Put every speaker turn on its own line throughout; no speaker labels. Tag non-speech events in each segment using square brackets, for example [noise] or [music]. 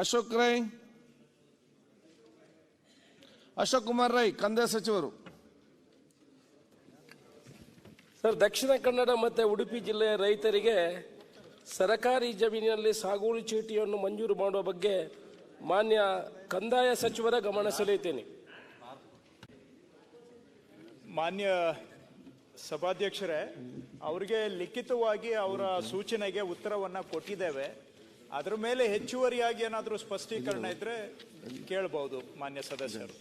ಅಶೋಕ್ ರೈ. ಅಶೋಕ್ ಕುಮಾರ್ ರೈ ಕಂದಾಯ ಸಚಿವರು.
ಸರ್ ದಕ್ಷಿಣ ಕನ್ನಡ ಮತ್ತು ಉಡುಪಿ ಜಿಲ್ಲೆಯ ರೈತರಿಗೆ ಸರಕಾರಿ ಜಮೀನಿನಲ್ಲಿ ಸಾಗುವಳಿ ಚೀಟಿಯನ್ನು ಮಂಜೂರು ಮಾಡುವ ಬಗ್ಗೆ ಮಾನ್ಯ ಕಂದಾಯ ಸಚಿವರ ಗಮನ ಸೆಳೆಯುತ್ತೇನೆ.
ಮಾನ್ಯ ಸಭಾಧ್ಯಕ್ಷರೇ ಅವರಿಗೆ ಲಿಖಿತವಾಗಿ ಅವರ ಸೂಚನೆಗೆ ಉತ್ತರವನ್ನು ಕೊಟ್ಟಿದ್ದೇವೆ. ಅದ್ರ ಮೇಲೆ ಹೆಚ್ಚುವರಿಯಾಗಿ ಏನಾದರೂ ಸ್ಪಷ್ಟೀಕರಣ ಇದ್ರೆ ಕೇಳಬಹುದು ಮಾನ್ಯ ಸದಸ್ಯರು.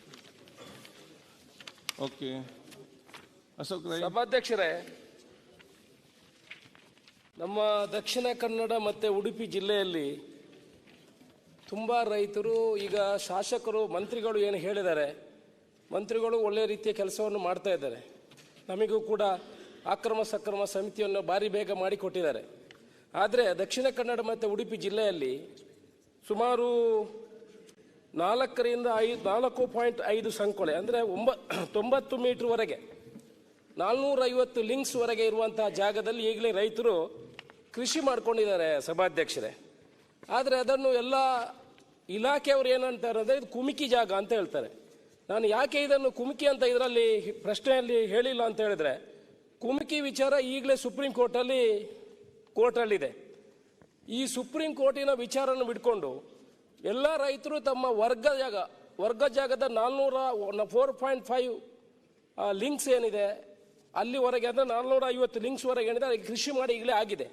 ಓಕೆ. ಅಶೋಕ್ ರೈ.
ಸಭಾಧ್ಯಕ್ಷರೇ ನಮ್ಮ ದಕ್ಷಿಣ ಕನ್ನಡ ಮತ್ತು ಉಡುಪಿ ಜಿಲ್ಲೆಯಲ್ಲಿ ತುಂಬ ರೈತರು ಈಗ ಶಾಸಕರು ಮಂತ್ರಿಗಳು ಏನು ಹೇಳಿದ್ದಾರೆ ಮಂತ್ರಿಗಳು ಒಳ್ಳೆಯ ರೀತಿಯ ಕೆಲಸವನ್ನು ಮಾಡ್ತಾ ಇದ್ದಾರೆ. ನಮಗೂ ಕೂಡ ಅಕ್ರಮ ಸಕ್ರಮ ಸಮಿತಿಯನ್ನು ಭಾರಿ ಬೇಗ ಮಾಡಿಕೊಟ್ಟಿದ್ದಾರೆ. ಆದರೆ ದಕ್ಷಿಣ ಕನ್ನಡ ಮತ್ತು ಉಡುಪಿ ಜಿಲ್ಲೆಯಲ್ಲಿ ಸುಮಾರು ನಾಲ್ಕರಿಂದ ಐದು, ನಾಲ್ಕು ಪಾಯಿಂಟ್ ಐದು ಸಂಕೊಳೆ ಅಂದರೆ ಒಂಬ, [clears throat] ತೊಂಬತ್ತು ಮೀಟ್ರ್ವರೆಗೆ ನಾಲ್ನೂರೈವತ್ತು ಲಿಂಕ್ಸ್ವರೆಗೆ ಇರುವಂತಹ ಜಾಗದಲ್ಲಿ ಈಗಲೇ ರೈತರು ಕೃಷಿ ಮಾಡ್ಕೊಂಡಿದ್ದಾರೆ ಸಭಾಧ್ಯಕ್ಷರೇ. ಆದರೆ ಅದನ್ನು ಎಲ್ಲ ಇಲಾಖೆಯವರು ಏನಂತಾರೆ ಅಂದರೆ ಇದು ಕುಮಿಕಿ ಜಾಗ ಅಂತ ಹೇಳ್ತಾರೆ. ನಾನು ಯಾಕೆ ಇದನ್ನು ಕುಮಿಕಿ ಅಂತ ಇದರಲ್ಲಿ ಪ್ರಶ್ನೆಯಲ್ಲಿ ಹೇಳಿಲ್ಲ ಅಂತ ಹೇಳಿದ್ರೆ, ಕುಮಿಕಿ ವಿಚಾರ ಈಗಲೇ ಸುಪ್ರೀಂ ಕೋರ್ಟಲ್ಲಿ ಕೋರ್ಟಲ್ಲಿದೆ ಈ ಸುಪ್ರೀಂ ಕೋರ್ಟಿನ ವಿಚಾರವನ್ನು ಬಿಟ್ಕೊಂಡು ಎಲ್ಲ ರೈತರು ತಮ್ಮ ವರ್ಗ ಜಾಗ, ವರ್ಗ ಜಾಗದ ನಾಲ್ನೂರ ಫೋರ್ ಪಾಯಿಂಟ್ ಫೈವ್ ಲಿಂಕ್ಸ್ ಏನಿದೆ, ಅಲ್ಲಿವರೆಗೆ ಅಂದರೆ ನಾಲ್ನೂರ ಐವತ್ತು ಲಿಂಕ್ಸ್ವರೆಗೆ ಏನಿದೆ, ಅದಕ್ಕೆ ಕೃಷಿ ಮಾಡಿ ಈಗಲೇ ಆಗಿದೆ.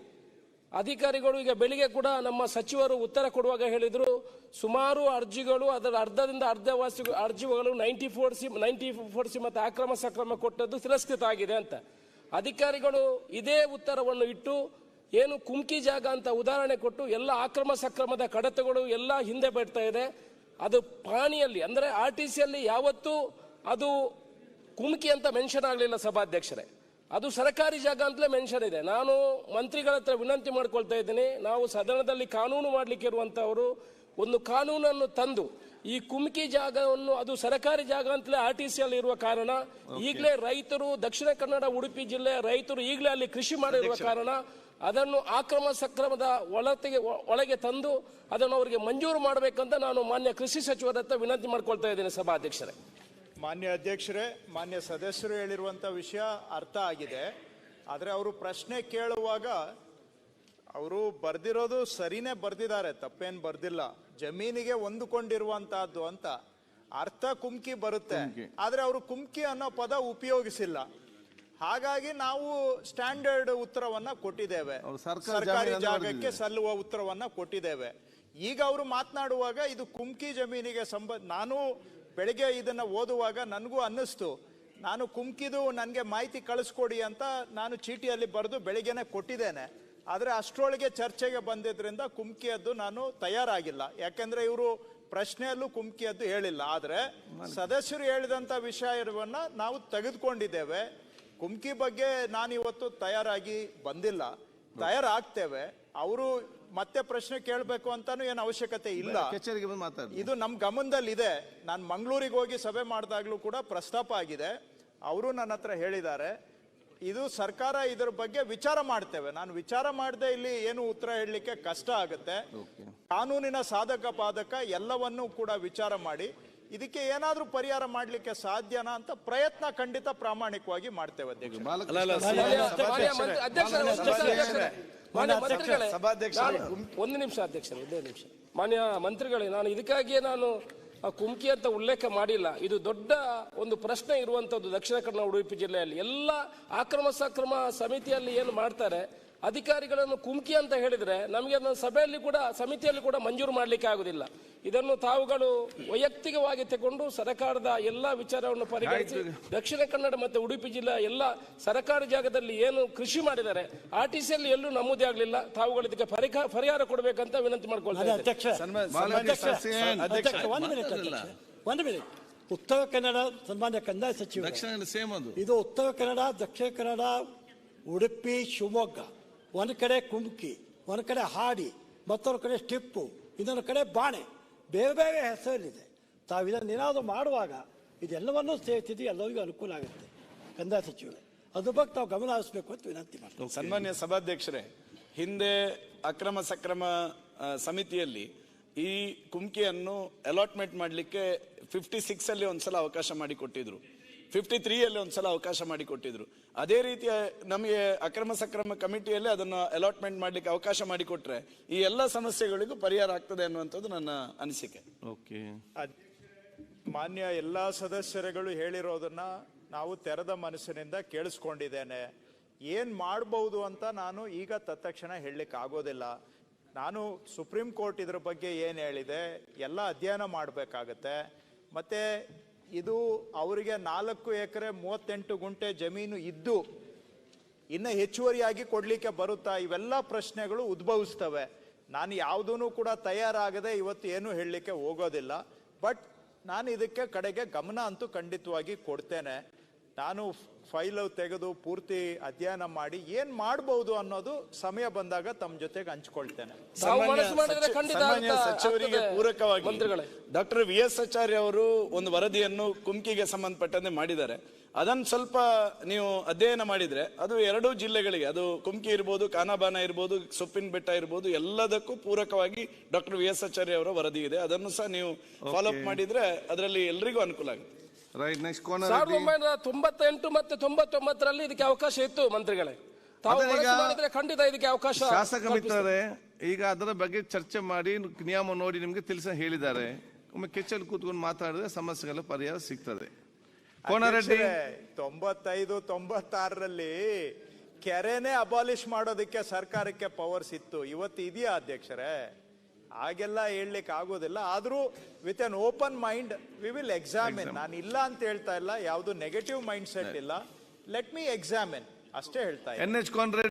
ಅಧಿಕಾರಿಗಳು ಈಗ ಬೆಳಿಗ್ಗೆ ಕೂಡ ನಮ್ಮ ಸಚಿವರು ಉತ್ತರ ಕೊಡುವಾಗ ಹೇಳಿದರು, ಸುಮಾರು ಅರ್ಜಿಗಳು ಅದರ ಅರ್ಧದಿಂದ ಅರ್ಧವಾಸಿ ಅರ್ಜಿಗಳು ninety four C ninety four C ಮತ್ತು ಅಕ್ರಮ ಸಕ್ರಮ ಕೊಟ್ಟದ್ದು ತಿರಸ್ಕೃತ ಆಗಿದೆ ಅಂತ. ಅಧಿಕಾರಿಗಳು ಇದೇ ಉತ್ತರವನ್ನು ಇಟ್ಟು ಏನು ಕುಮ್ಕಿ ಜಾಗ ಅಂತ ಉದಾಹರಣೆ ಕೊಟ್ಟು ಎಲ್ಲ ಆಕ್ರಮ ಸಕ್ರಮದ ಕಡತಗಳು ಎಲ್ಲ ಹಿಂದೆ ಬಿಡ್ತಾ ಇದೆ. ಅದು ಪಾಣಿಯಲ್ಲಿ, ಅಂದರೆ ಆರ್ ಟಿ ಸಿಯಲ್ಲಿ ಯಾವತ್ತೂ ಅದು ಕುಮ್ಕಿ ಅಂತ ಮೆನ್ಷನ್ ಆಗಲಿಲ್ಲ ಸಭಾಧ್ಯಕ್ಷರೇ. ಅದು ಸರ್ಕಾರಿ ಜಾಗ ಅಂತಲೇ ಮೆನ್ಷನ್ ಇದೆ. ನಾನು ಮಂತ್ರಿಗಳ ಹತ್ರ ವಿನಂತಿ ಮಾಡ್ಕೊಳ್ತಾ ಇದ್ದೀನಿ. ನಾವು ಸದನದಲ್ಲಿ ಕಾನೂನು ಮಾಡಲಿಕ್ಕೆ ಇರುವಂಥವರು ಒಂದು ಕಾನೂನನ್ನು ತಂದು ಈ ಕುಮ್ಕಿ ಜಾಗವನ್ನು ಅದು ಸರಕಾರಿ ಜಾಗ ಅಂತಲೇ ಆರ್ ಟಿ ಸಿ ಅಲ್ಲಿ ಇರುವ ಕಾರಣ ಈಗಲೇ ರೈತರು ದಕ್ಷಿಣ ಕನ್ನಡ ಉಡುಪಿ ಜಿಲ್ಲೆ ರೈತರು ಈಗಲೇ ಅಲ್ಲಿ ಕೃಷಿ ಮಾಡಿರುವ ಕಾರಣ ಅದನ್ನು ಆಕ್ರಮ ಸಕ್ರಮದ ಒಳತೆಗೆ ಒಳಗೆ ತಂದು ಅದನ್ನು ಅವರಿಗೆ ಮಂಜೂರು ಮಾಡಬೇಕಂತ ನಾನು ಮಾನ್ಯ ಕೃಷಿ ಸಚಿವರ ಹತ್ರ ವಿನಂತಿ ಮಾಡ್ಕೊಳ್ತಾ ಇದ್ದೇನೆ ಸಭಾಧ್ಯಕ್ಷರೇ.
ಮಾನ್ಯ ಅಧ್ಯಕ್ಷರೇ ಮಾನ್ಯ ಸದಸ್ಯರು ಹೇಳಿರುವಂಥ ವಿಷಯ ಅರ್ಥ ಆಗಿದೆ. ಆದರೆ ಅವರು ಪ್ರಶ್ನೆ ಕೇಳುವಾಗ ಅವರು ಬರ್ದಿರೋದು ಸರಿನೇ ಬರ್ದಿದ್ದಾರೆ ತಪ್ಪೇನ್ ಬರ್ದಿಲ್ಲ. ಜಮೀನಿಗೆ ಹೊಂದಿಕೊಂಡಿರುವಂತಹದ್ದು ಅಂತ ಅರ್ಥ ಕುಮ್ಕಿ ಬರುತ್ತೆ. ಆದ್ರೆ ಅವರು ಕುಮ್ಕಿ ಅನ್ನೋ ಪದ ಉಪಯೋಗಿಸಿಲ್ಲ. ಹಾಗಾಗಿ ನಾವು ಸ್ಟ್ಯಾಂಡರ್ಡ್ ಉತ್ತರವನ್ನ ಕೊಟ್ಟಿದ್ದೇವೆ.
ಸರ್ಕಾರಿ
ಜಾಗಕ್ಕೆ ಸಲ್ಲುವ ಉತ್ತರವನ್ನ ಕೊಟ್ಟಿದ್ದೇವೆ. ಈಗ ಅವರು ಮಾತನಾಡುವಾಗ ಇದು ಕುಮ್ಕಿ ಜಮೀನಿಗೆ ಸಂಬಂಧ ನಾನು ಬೆಳಿಗ್ಗೆ ಇದನ್ನ ಓದುವಾಗ ನನಗೂ ಅನ್ನಿಸ್ತು. ನಾನು ಕುಮ್ಕಿದು ನನಗೆ ಮಾಹಿತಿ ಕಳಿಸ್ಕೊಡಿ ಅಂತ ನಾನು ಚೀಟಿಯಲ್ಲಿ ಬರೆದು ಬೆಳಿಗ್ಗೆನೆ ಕೊಟ್ಟಿದ್ದೇನೆ. ಆದರೆ ಅಷ್ಟರೊಳಗೆ ಚರ್ಚೆಗೆ ಬಂದಿದ್ದರಿಂದ ಕುಮ್ಕಿಯದ್ದು ನಾನು ತಯಾರಾಗಿಲ್ಲ. ಯಾಕೆಂದ್ರೆ ಇವರು ಪ್ರಶ್ನೆಯಲ್ಲೂ ಕುಮ್ಕಿಯದ್ದು ಹೇಳಿಲ್ಲ. ಆದರೆ ಸದಸ್ಯರು ಹೇಳಿದಂಥ ವಿಷಯವನ್ನು ನಾವು ತೆಗೆದುಕೊಂಡಿದ್ದೇವೆ. ಕುಮ್ಕಿ ಬಗ್ಗೆ ನಾನು ಇವತ್ತು ತಯಾರಾಗಿ ಬಂದಿಲ್ಲ. ತಯಾರಾಗ್ತೇವೆ. ಅವರು ಮತ್ತೆ ಪ್ರಶ್ನೆ ಕೇಳಬೇಕು ಅಂತಾನು ಏನು ಅವಶ್ಯಕತೆ ಇಲ್ಲ. ಇದು ನಮ್ಮ ಗಮನದಲ್ಲಿ ಇದೆ ನಾನು ಮಂಗಳೂರಿಗೆ ಹೋಗಿ ಸಭೆ ಮಾಡಿದಾಗ್ಲೂ ಕೂಡ ಪ್ರಸ್ತಾಪ ಆಗಿದೆ. ಅವರು ನನ್ನ ಹತ್ರ ಹೇಳಿದ್ದಾರೆ. ಇದು ಸರ್ಕಾರ ಇದರ ಬಗ್ಗೆ ವಿಚಾರ ಮಾಡ್ತೇವೆ. ನಾನು ವಿಚಾರ ಮಾಡದೆ ಇಲ್ಲಿ ಏನು ಉತ್ತರ ಹೇಳಲಿಕ್ಕೆ ಕಷ್ಟ ಆಗುತ್ತೆ. ಕಾನೂನಿನ ಸಾಧಕ ಬಾಧಕ ಎಲ್ಲವನ್ನೂ ಕೂಡ ವಿಚಾರ ಮಾಡಿ ಇದಕ್ಕೆ ಏನಾದ್ರೂ ಪರಿಹಾರ ಮಾಡಲಿಕ್ಕೆ ಸಾಧ್ಯನಾ ಅಂತ ಪ್ರಯತ್ನ ಖಂಡಿತ ಪ್ರಾಮಾಣಿಕವಾಗಿ ಮಾಡ್ತೇವೆ ಅಧ್ಯಕ್ಷ
ಒಂದು ನಿಮಿಷ ಅಧ್ಯಕ್ಷರು. ಮಾನ್ಯ ಮಂತ್ರಿಗಳೇ,
ಸಭಾಧ್ಯಕ್ಷರೇ.
ನಾನು- ಒಂದು ನಿಮಿಷ ಅಧ್ಯಕ್ಷರೇ ಒಂದೇ ನಿಮಿಷ. ಮಾನ್ಯ ಮಂತ್ರಿಗಳೇ ನಾನು ಇದಕ್ಕಾಗಿಯೇ ನಾನು ಆ ಕುಮ್ಕಿ ಅಂತ ಉಲ್ಲೇಖ ಮಾಡಿಲ್ಲ. ಇದು ದೊಡ್ಡ ಒಂದು ಪ್ರಶ್ನೆ ಇರುವಂಥದ್ದು ದಕ್ಷಿಣ ಕನ್ನಡ ಉಡುಪಿ ಜಿಲ್ಲೆಯಲ್ಲಿ. ಎಲ್ಲ ಆಕ್ರಮ ಸಕ್ರಮ ಸಮಿತಿಯಲ್ಲಿ ಏನು ಮಾಡ್ತಾರೆ? ಅಧಿಕಾರಿಗಳನ್ನು ಕುಮ್ಕಿ ಅಂತ ಹೇಳಿದರೆ ನಮಗೆ ಅದನ್ನು ಸಭೆಯಲ್ಲಿ ಕೂಡ ಸಮಿತಿಯಲ್ಲಿ ಕೂಡ ಮಂಜೂರು ಮಾಡಲಿಕ್ಕೆ ಆಗುದಿಲ್ಲ. ಇದನ್ನು ತಾವುಗಳು ವೈಯಕ್ತಿಕವಾಗಿ ತಗೊಂಡು ಸರ್ಕಾರದ ಎಲ್ಲ ವಿಚಾರವನ್ನು ಪರಿಗಣಿಸಿ ದಕ್ಷಿಣ ಕನ್ನಡ ಮತ್ತು ಉಡುಪಿ ಜಿಲ್ಲೆ ಎಲ್ಲ ಸರ್ಕಾರಿ ಜಾಗದಲ್ಲಿ ಏನು ಕೃಷಿ ಮಾಡಿದ್ದಾರೆ ಆರ್ ಟಿ ಸಿಯಲ್ಲಿ ಎಲ್ಲೂ ನಮೂದೇ ಆಗಲಿಲ್ಲ. ತಾವುಗಳು ಇದಕ್ಕೆ ಪರಿಹಾರ ಕೊಡಬೇಕಂತ ವಿನಂತಿ ಮಾಡ್ಕೊಳ್ತಾ
ಮಾನ್ಯ
ಇದ್ದೇನೆ.
ಅಧ್ಯಕ್ಷ
ಬಾಲಕೃಷ್ಣ ಸೇನ್
ಅಧ್ಯಕ್ಷ ಒಂದು ಮಿನಿಟ್ ಉತ್ತರ ಕನ್ನಡ ಸನ್ಮಾನ್ಯ ಕಂದಾಯ ಸಚಿವ
ದಕ್ಷಿಣ ಸೇಮ್ ಅದು.
ಇದು ಉತ್ತರ ಕನ್ನಡ ದಕ್ಷಿಣ ಕನ್ನಡ ಉಡುಪಿ ಶಿವಮೊಗ್ಗ. ಒಂದು ಕಡೆ ಕುಮ್ಕಿ ಒಂದು ಕಡೆ ಹಾಡಿ, ಮತ್ತೊಂದು ಕಡೆ ಸ್ಟಿಪ್ಪು, ಇನ್ನೊಂದು ಕಡೆ ಬಾಣೆ, ಬೇರೆ ಬೇರೆ ಹೆಸರಿದೆ. ತಾವು ಇದನ್ನು ಏನಾದರೂ ಮಾಡುವಾಗ ಇದೆಲ್ಲವನ್ನೂ ಸೇರ್ತಿದ್ದು ಎಲ್ಲರಿಗೂ ಅನುಕೂಲ ಆಗುತ್ತೆ. ಕಂದಾಯ ಸಚಿವರೇ, ಅದ್ರ ಬಗ್ಗೆ ತಾವು ಗಮನ ಹರಿಸಬೇಕು ಅಂತ ವಿನಂತಿ ಮಾಡ್ತೀವಿ
ಸನ್ಮಾನ್ಯ ಸಭಾಧ್ಯಕ್ಷರೇ, ಹಿಂದೆ ಅಕ್ರಮ ಸಕ್ರಮ ಸಮಿತಿಯಲ್ಲಿ ಈ ಕುಮ್ಕಿಯನ್ನು ಅಲಾಟ್ಮೆಂಟ್ ಮಾಡಲಿಕ್ಕೆ ಫಿಫ್ಟಿ ಸಿಕ್ಸಲ್ಲಿ ಒಂದು ಸಲ ಅವಕಾಶ ಮಾಡಿಕೊಟ್ಟಿದ್ರು. ಫಿಫ್ಟಿ ತ್ರೀಯಲ್ಲಿ ಒಂದು ಸಲ ಅವಕಾಶ ಮಾಡಿಕೊಟ್ಟಿದ್ರು. ಅದೇ ರೀತಿಯ ನಮಗೆ ಅಕ್ರಮ ಸಕ್ರಮ ಕಮಿಟಿಯಲ್ಲಿ ಅದನ್ನು ಅಲಾಟ್ಮೆಂಟ್ ಮಾಡಲಿಕ್ಕೆ ಅವಕಾಶ ಮಾಡಿಕೊಟ್ರೆ ಈ ಎಲ್ಲ ಸಮಸ್ಯೆಗಳಿಗೂ ಪರಿಹಾರ ಆಗ್ತದೆ ಅನ್ನುವಂಥದ್ದು ನನ್ನ ಅನಿಸಿಕೆ.
ಓಕೆ
ಅದ್- ಮಾನ್ಯ ಎಲ್ಲ ಸದಸ್ಯರುಗಳು ಹೇಳಿರೋದನ್ನ ನಾವು ತೆರೆದ ಮನಸ್ಸಿನಿಂದ ಕೇಳಿಸ್ಕೊಂಡಿದ್ದೇನೆ. ಏನು ಮಾಡಬಹುದು ಅಂತ ನಾನು ಈಗ ತತ್ಕ್ಷಣ ಹೇಳಲಿಕ್ಕೆ ಆಗೋದಿಲ್ಲ. ನಾನು ಸುಪ್ರೀಂ ಕೋರ್ಟ್ ಇದ್ರ ಬಗ್ಗೆ ಏನು ಹೇಳಿದೆ ಎಲ್ಲ ಅಧ್ಯಯನ ಮಾಡಬೇಕಾಗತ್ತೆ. ಮತ್ತೆ ಇದು ಅವರಿಗೆ ನಾಲ್ಕು ಎಕರೆ ಮೂವತ್ತೆಂಟು ಗುಂಟೆ ಜಮೀನು ಇದ್ದು, ಇನ್ನು ಹೆಚ್ಚುವರಿಯಾಗಿ ಕೊಡಲಿಕ್ಕೆ ಬರುತ್ತಾ? ಇವೆಲ್ಲ ಪ್ರಶ್ನೆಗಳು ಉದ್ಭವಿಸ್ತವೆ. ನಾನು ಯಾವುದೂ ಕೂಡ ತಯಾರಾಗದೆ ಇವತ್ತು ಏನು ಹೇಳಲಿಕ್ಕೆ ಹೋಗೋದಿಲ್ಲ. ಬಟ್ ನಾನು ಇದಕ್ಕೆ ಕಡೆಗೆ ಗಮನ ಅಂತೂ ಖಂಡಿತವಾಗಿ ಕೊಡ್ತೇನೆ. ನಾನು ಫೈಲ್ ತೆಗೆದು ಪೂರ್ತಿ ಅಧ್ಯಯನ ಮಾಡಿ ಏನ್ ಮಾಡಬಹುದು ಅನ್ನೋದು ಸಮಯ ಬಂದಾಗ ತಮ್ಮ ಜೊತೆಗೆ ಹಂಚ್ಕೊಳ್ತೇನೆ.
ತಾವು ಮನಸ್ಸು ಮಾಡಿದ್ರೆ ಖಂಡಿತ
ಸನ್ಮಾನ್ಯ ಸಚಿವರಿಗೆ ಪೂರಕವಾಗಿ
ಮಂತ್ರಿಗಳೇ.
ಡಾಕ್ಟರ್ ವಿ ಎಸ್ ಆಚಾರ್ಯ ಅವರು ಒಂದು ವರದಿಯನ್ನು ಕುಮ್ಕಿಗೆ ಸಂಬಂಧಪಟ್ಟಂತೆ ಮಾಡಿದ್ದಾರೆ. ಅದನ್ನು ಸ್ವಲ್ಪ ನೀವು ಅಧ್ಯಯನ ಮಾಡಿದ್ರೆ ಅದು ಎರಡೂ ಜಿಲ್ಲೆಗಳಿಗೆ ಅದು ಕುಮ್ಕಿ ಇರ್ಬೋದು ಕಾನಾಬಾನ ಇರ್ಬೋದು ಸೊಪ್ಪಿನ ಬೆಟ್ಟ ಇರ್ಬೋದು ಎಲ್ಲದಕ್ಕೂ ಪೂರಕವಾಗಿ ಡಾಕ್ಟರ್ ವಿ ಎಸ್ ಆಚಾರ್ಯ ಅವರ ವರದಿ ಇದೆ. ಅದನ್ನು ಸಹ ನೀವು ಫಾಲೋಅಪ್ ಮಾಡಿದ್ರೆ ಅದರಲ್ಲಿ ಎಲ್ರಿಗೂ ಅನುಕೂಲ ಆಗುತ್ತೆ.
ರೈಟ್ ನೆಕ್ಸ್ಟ್
ಸಾವಿರದ
ಕೋನರೆಡ್ಡಿ
ಒಂಬೈನೂರ ತೊಂಬತ್ತೆಂಟು ಮತ್ತೆ ತೊಂಬತ್ತೊಂಬತ್ತರಲ್ಲಿ ಇದಕ್ಕೆ ಅವಕಾಶ ಇತ್ತು ಮಂತ್ರಿಗಳೇ. ತಾವು
ಅದನ್ನ ಈಗ
ಮನಸ್ಸು ಮಾಡಿದ್ರೆ ಖಂಡಿತ ಇದಕ್ಕೆ ಅವಕಾಶ
ಶಾಸಕ. ಮಿತ್ರರೇ ಈಗ ಅದರ ಬಗ್ಗೆ ಚರ್ಚೆ ಮಾಡಿ ನಿಯಮ ನೋಡಿ ನಿಮ್ಗೆ ತಿಳಿಸ ಹೇಳಿದ್ದಾರೆ. ಒಮ್ಮೆ ಕೆಚ್ಚಲ್ಲಿ ಕೂತ್ಕೊಂಡು ಮಾತಾಡಿದ್ರೆ ಸಮಸ್ಯೆಗಳ ಪರಿಹಾರ ಸಿಗ್ತದೆ. ಕೋನರೆಡ್ಡಿ
ಅಧ್ಯಕ್ಷರೇ, ತೊಂಬತ್ತೈದು ತೊಂಬತ್ತಾರರಲ್ಲಿ ಕೆರೆನೇ ಅಬಾಲಿಷ್ ಮಾಡೋದಕ್ಕೆ ಸರ್ಕಾರಕ್ಕೆ ಪವರ್ಸ್ ಇತ್ತು. ಇವತ್ತು ಇದೆಯಾ ಅಧ್ಯಕ್ಷರೇ? ಹಾಗೆಲ್ಲ ಹೇಳಲಿಕ್ಕೆ ಆಗೋದಿಲ್ಲ. ಆದರೂ with an open mind we will examine ನಾನು ಇಲ್ಲ ಅಂತ ಹೇಳ್ತಾ ಇಲ್ಲ ಯಾವುದು ನೆಗೆಟಿವ್ ಮೈಂಡ್ ಸೆಟ್ ಇಲ್ಲ. ಲೆಟ್ ಮಿ ಎಕ್ಸಾಮಿನ್ ಅಷ್ಟೇ ಹೇಳ್ತಾ ಇದ್ದೀನಿ.
N H Konareddy